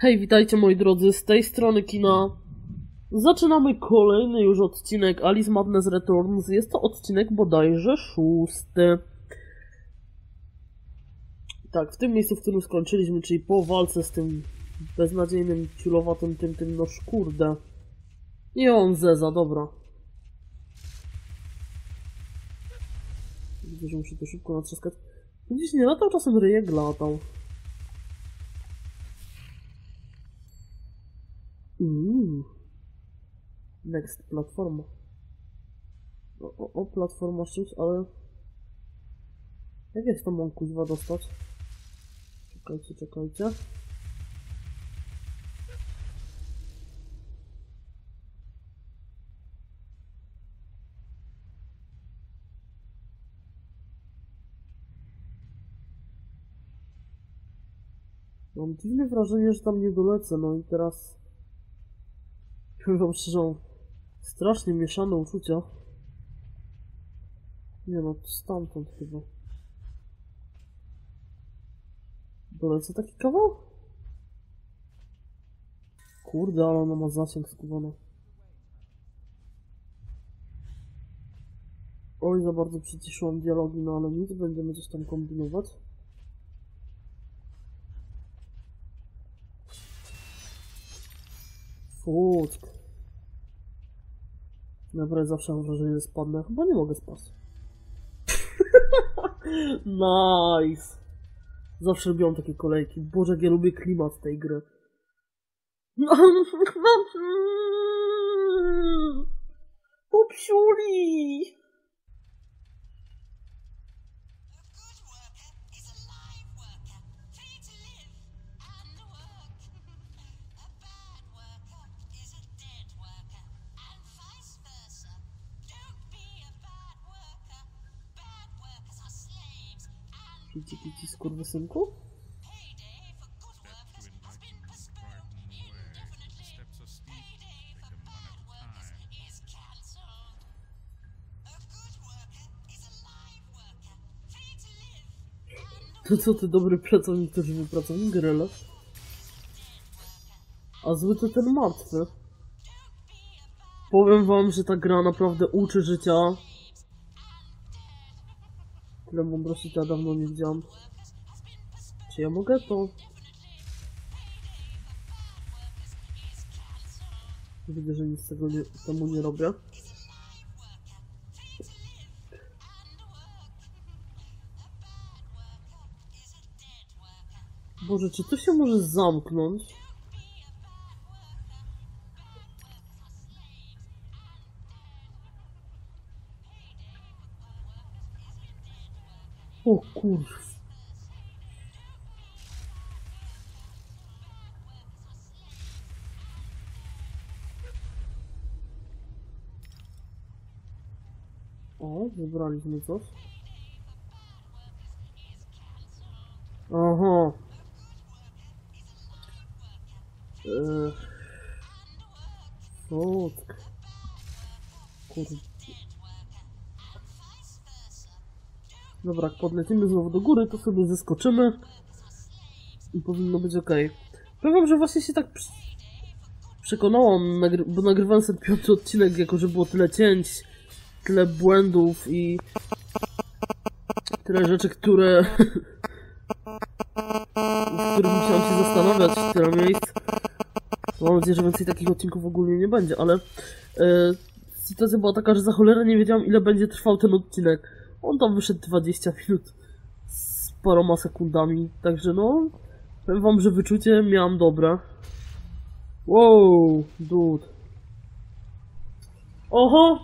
Hej, witajcie moi drodzy, z tej strony kina. Zaczynamy kolejny już odcinek Alice Madness Returns. Jest to odcinek bodajże szósty. Tak, w tym miejscu, w którym skończyliśmy, czyli po walce z tym beznadziejnym, ciulowatym, tym, tym, no szkurde. I on zeza, dobra. Widzę, że muszę to szybko natrzaskać. Gdzieś nie latał, czasem ryjek latał. Next platforma. O, o, o platforma czymś, ale... Jak jest to mam kuźwa dostać? Czekajcie, czekajcie. Mam dziwne wrażenie, że tam nie dolecę, no i teraz... Powiem szczerze, strasznie mieszane uczucia. Nie no, stamtąd chyba. Dolecę taki kawał? Kurde, ale ona ma zasięg skuwany. Oj, za bardzo przyciszyłam dialogi, no ale nic, będziemy coś tam kombinować. Fuck. Naprawdę zawsze mam wrażenie, że spadnę. Chyba nie mogę spaść. nice. Zawsze lubiłam takie kolejki. Boże, jak ja lubię klimat tej gry. Popsiuli! Free to co ty, dobry pracownik, to żywy pracownik? A zły to ten martwy. Powiem wam, że ta gra naprawdę uczy życia. Tyle mądrości to ja dawno nie widziałam. Czy ja mogę to? Widzę, że nic tego nie, temu nie robię. Boże, czy to się może zamknąć? O kurw. Wybraliśmy coś. Aha. Eee. Kurde. Dobra, podlecimy znowu do góry, to sobie zeskoczymy. I powinno być ok. Powiem, że właśnie się tak przekonałam, bo nagrywałem sobie piąty odcinek, jako że było tyle cięć, tyle błędów i tyle rzeczy, które... w których musiałam się zastanawiać, tyle miejsc. Mam nadzieję, że więcej takich odcinków ogólnie nie będzie, ale e, sytuacja była taka, że za cholerę nie wiedziałam ile będzie trwał ten odcinek. On tam wyszedł 20 minut z paroma sekundami, także no, powiem wam, że wyczucie miałam dobre. Wow, dude. Oho!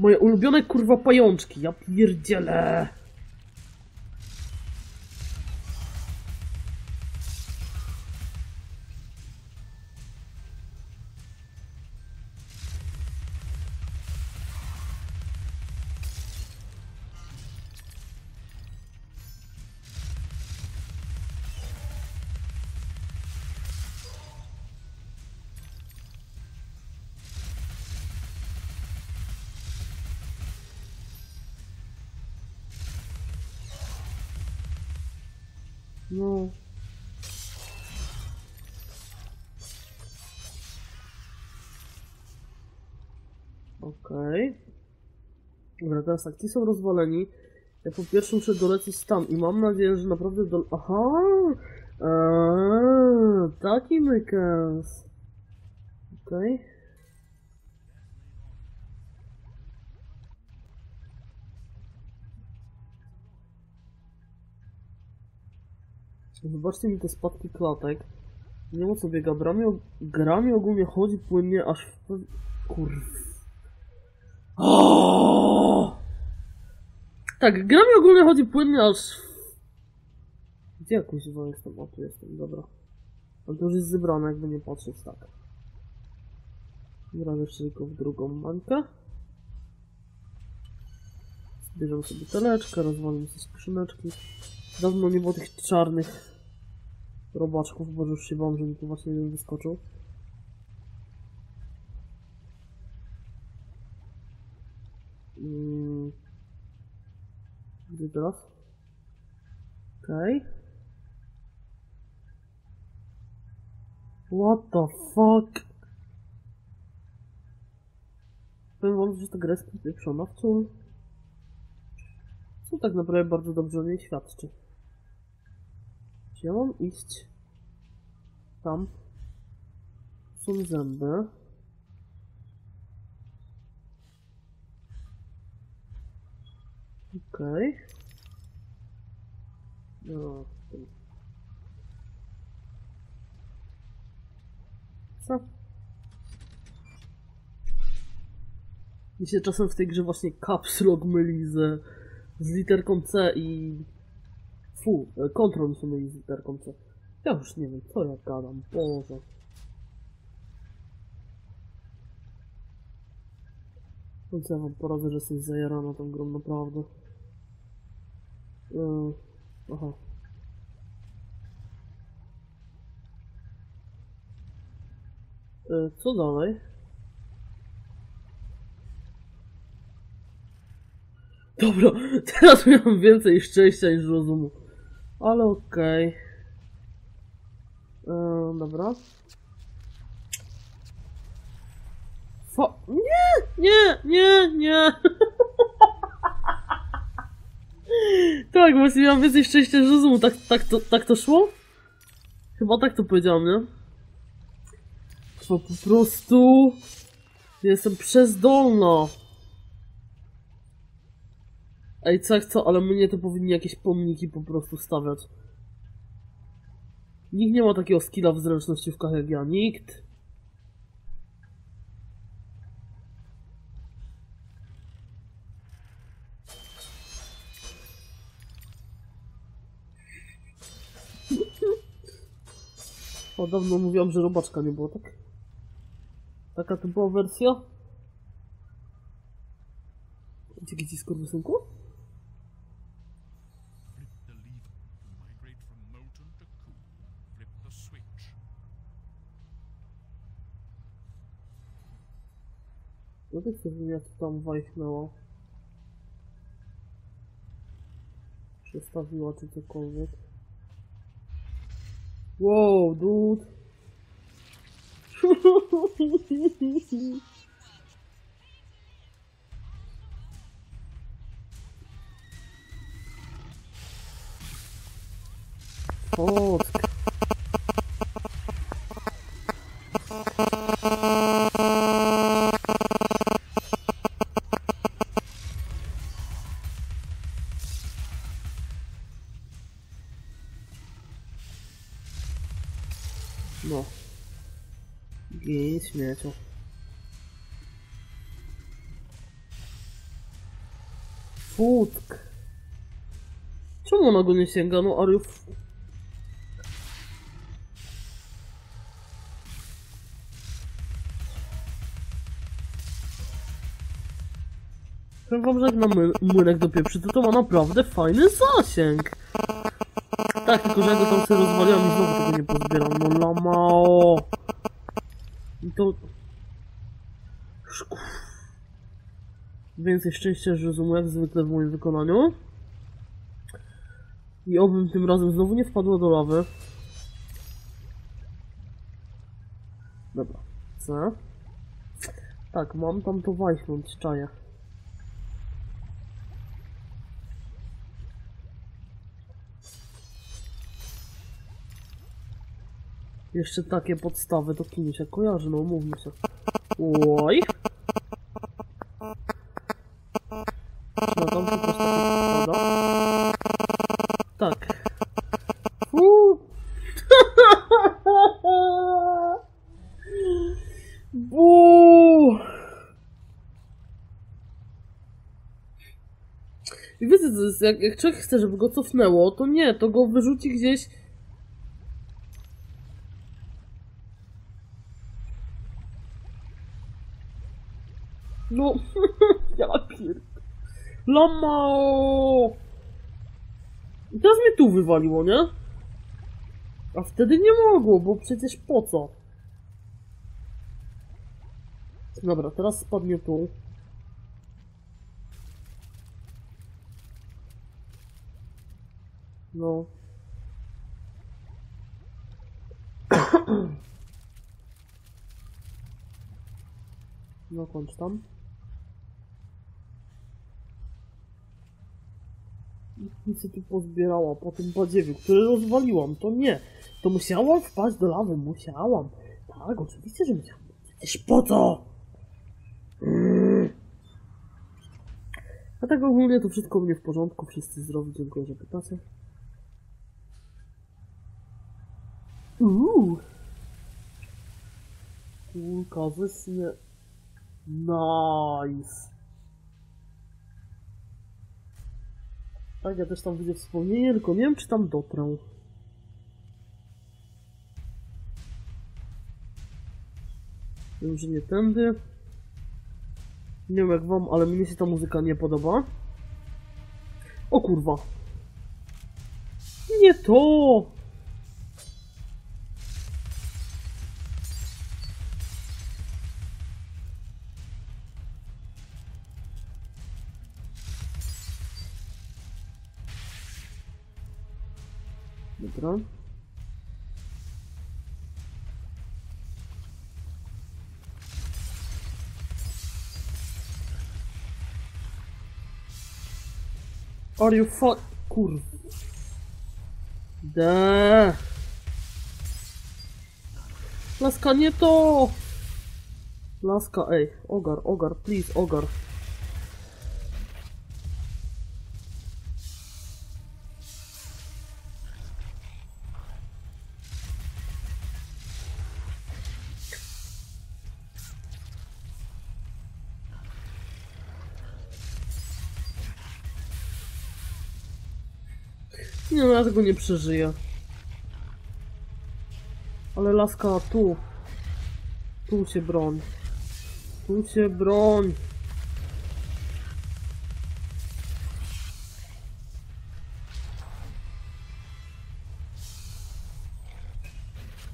Moje ulubione kurwa pajączki, ja pierdzielę. Okej. Dobra, teraz tak, ci są rozwaleni. Ja po pierwsze muszę dolecieć tam i mam nadzieję, że naprawdę do... Aha! Eee, taki mykans. Okej. Zobaczcie mi te spadki klatek. Nie o co biega. Gra gra mi ogólnie chodzi płynnie aż w... pe- Kurw. O! Tak, gra mi ogólnie chodzi płynnie aż... Gdzie ja kuźwa jestem? O, tu jestem, dobra. Ale to już jest zebrane, jakby nie patrzeć, tak. Gram jeszcze tylko w drugą mańkę. Zbierzemy sobie teleczkę, rozwalimy sobie skrzyneczki. Dawno nie było tych czarnych robaczków, bo już się bałam, że mi tu właśnie jeden wyskoczył. Mm. Gdzie teraz? Okej. What the fuck? Powiem wam, że ta gra jest pieprzona w co? Co tak naprawdę bardzo dobrze o niej świadczy. Mam iść? Tam. Są zęby. Okej. No. ten. Co? Mi się czasem w tej grze właśnie caps lock myli z, z literką C i... Fu, e, kontrol mi się myli z literką C. Ja już nie wiem, co ja gadam, Boże. No ja wam poradzę, że jesteś zajarana tą grą, naprawdę. Yy. Yy, co dalej? Dobra, teraz miałem więcej szczęścia niż rozumu. Ale okej. Eee, dobra. Fo... Nie! Nie! Nie! Nie! Tak, właśnie miałam więcej szczęścia niż rozumu. Tak, tak, to, tak to szło? Chyba tak to powiedziałam, nie? To po prostu... Jestem przezdolna. Ej, co jak co, ale mnie to powinni jakieś pomniki po prostu stawiać. Nikt nie ma takiego skilla w zręcznościówkach jak ja. Nikt. O, dawno mówiłam, że robaczka nie było, tak? Taka typowa wersja? Dzięki ci skurwysynku? No to chcę, żebym ja to tam wajchnęła. Przestawiła czy cokolwiek. Wow, dude. Fock. No, are you... f- Powiem wam, że jak na młynek do pieprzy, to to ma naprawdę fajny zasięg. Tak, tylko że ja go tam sobie rozwaliłam i znowu tego nie pozbieram. No lamao. I to... Szku. Więcej szczęścia niż rozumu, jak zwykle w moim wykonaniu. I obym tym razem znowu nie wpadło do lawy. Dobra. Co? Tak, mam tam to wajchnąć, czaję. Jeszcze takie podstawy to kim się kojarzy, no mówmy się. Oj! Czy na tam się też takie podkłada? Tak. Uuu. Buu! I jak, jak człowiek chce, żeby go cofnęło, to nie, to go wyrzuci gdzieś... No, ja pierd... Lama! I teraz mnie tu wywaliło, nie? A wtedy nie mogło, bo przecież po co? Dobra, teraz spadnie tu. No. No, kończ tam. I co tu pozbierała po tym badziewiu, który rozwaliłam, to nie. To musiałam wpaść do lawy, musiałam. Tak, oczywiście, że musiałam. Przecież po co? A tak ogólnie to wszystko u mnie w porządku, wszyscy zdrowi, dziękuję, że pytacie. Uuu. Kulka wysnie. Nice. Tak, ja też tam widzę wspomnienie, tylko nie wiem, czy tam dotrę. Wiem, że nie tędy. Nie wiem jak wam, ale mnie się ta muzyka nie podoba. O kurwa. Nie to! Are you fuck... Kur... Da. Laska, nie to! Laska, ej. Ogar, ogar, please, ogar. Ja tego nie przeżyję. Ale laska, tu. Tu się broń. Tu się broń.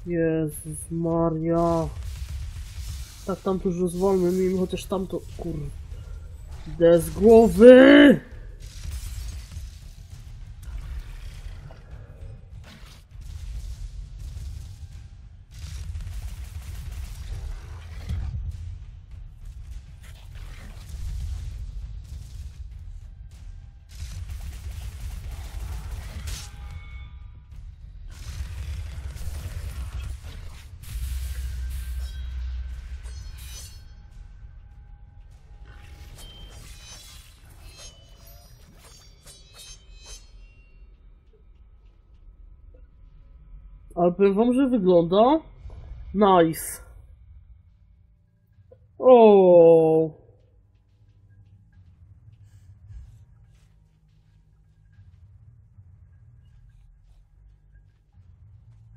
Jezus Maria. Tak, tam już rozwolmy, mimo chociaż tamto... Kur... Idę z głowy! Ale powiem wam, że wygląda nice. O.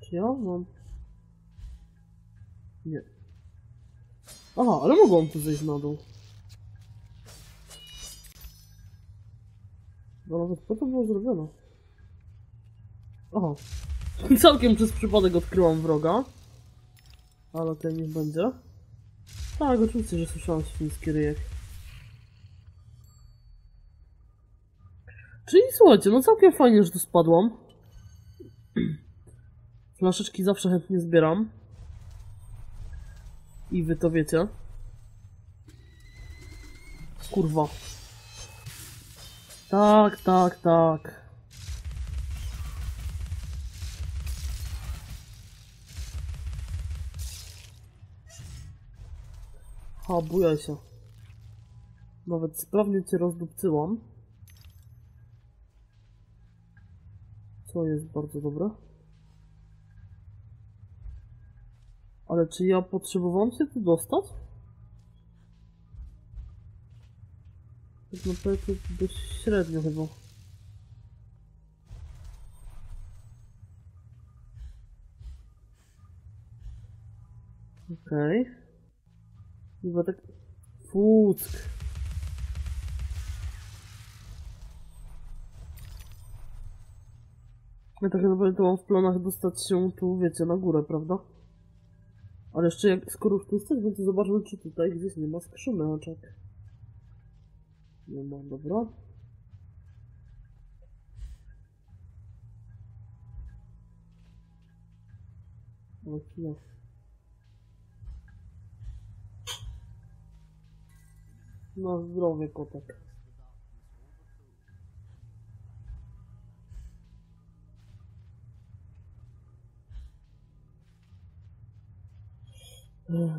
Czy ja mam? Nie. Aha, ale mogłam tu zejść na dół. No nawet po to było zrobione. Aha. Całkiem przez przypadek odkryłam wroga. Ale ten niech będzie. Tak, oczywiście, że słyszałam świński ryjek. Czyli słuchajcie, no całkiem fajnie, że tu spadłam. Flaszeczki zawsze chętnie zbieram. I wy to wiecie. kurwa. Tak, tak, tak. Ha, bujaj się. Nawet sprawnie cię rozdupcyłam. Co jest bardzo dobre. Ale czy ja potrzebowałam się tu dostać? Tak naprawdę dość średnio chyba. Okej. Okay. Chyba tak... Fuck. Ja tak naprawdę mam w planach dostać się tu, wiecie, na górę, prawda? Ale jeszcze jak, skoro już tu jesteśmy, to zobaczmy, czy tutaj gdzieś nie ma skrzyneczek. Nie ma, dobra. O, chwila. Na zdrowie, kotek.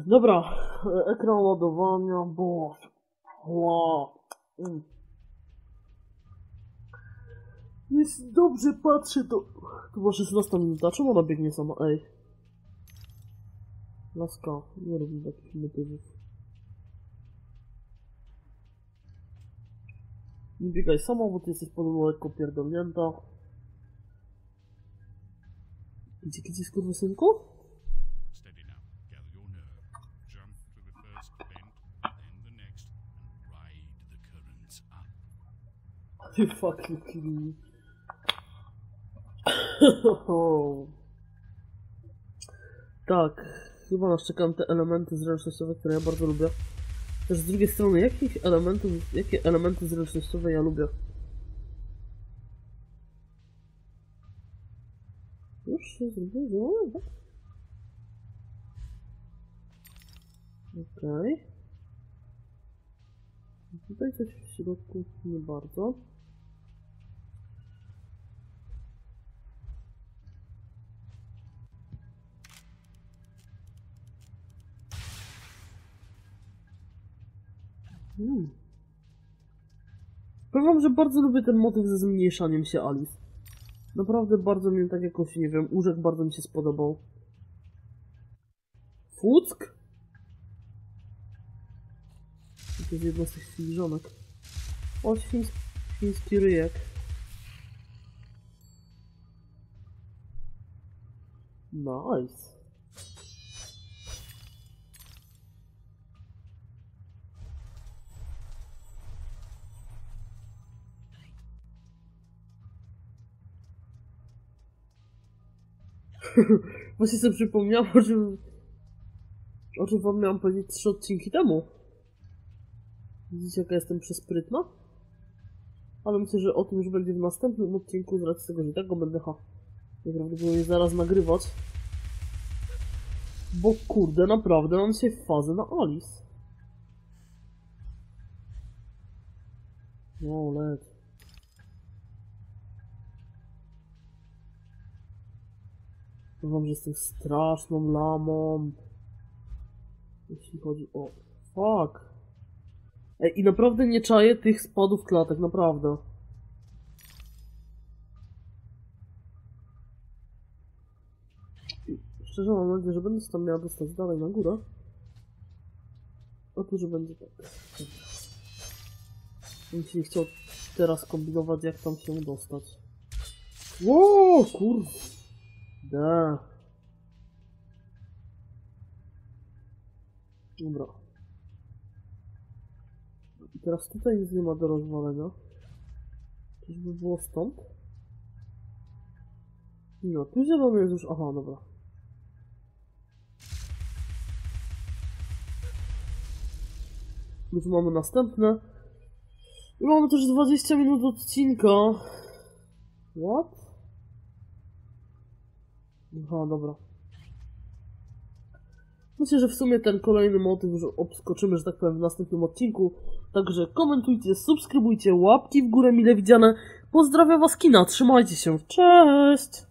Dobra, ekran ładowania, bo... Wow. Mm. Jest dobrze, patrzę, to... To była 16 minuta, czemu ona biegnie sama, ej? Laska, nie robi takich motywów. Nie biegaj sama, bo ty jesteś podobno lekko pierdolnięta. Gdzie, gdzie jest kurwa synku? You fucking kidding me. tak, chyba nas czekają te elementy zręcznościowe, które ja bardzo lubię. Też z drugiej strony, jakich elementów, jakie elementy zręcznościowe ja lubię? Już się zrobiło? Okej. Tutaj coś w środku nie bardzo. Hmm. Powiem wam, że bardzo lubię ten motyw ze zmniejszaniem się Alice. Naprawdę bardzo mi tak jakoś, nie wiem, łóżek bardzo mi się spodobał. Fuck? To jest jedna z tych filiżanek. O, świński ryjek. Nice. Właśnie sobie przypomniałam, o czym, o czym wam miałam powiedzieć trzy odcinki temu. Widzicie, jaka jestem przesprytna? Ale myślę, że o tym już będzie w następnym odcinku, z racji tego, że tak go będę ha. Najprawdopodobniej zaraz nagrywać. Bo kurde, naprawdę mam się fazę na Alice. No, lec. Powiem, że jestem straszną lamą. Jeśli chodzi o... Fuck. Ej, i naprawdę nie czaję tych spadów klatek, naprawdę. Szczerze mam nadzieję, że będę się tam miała dostać dalej na górę. A że będzie tak. Bym się nie chciał teraz kombinować, jak tam się dostać. Ło, kur... Da. Dobra. I teraz tutaj nic nie ma do rozwalenia. Czyżby było stąd? No, tu zielony jest już... Aha, dobra. Już mamy następne. I mamy też 20 minut odcinka. What? Aha, dobra. Myślę, że w sumie ten kolejny motyw już obskoczymy, że tak powiem, w następnym odcinku. Także komentujcie, subskrybujcie, łapki w górę mile widziane. Pozdrawiam was kina, trzymajcie się, cześć!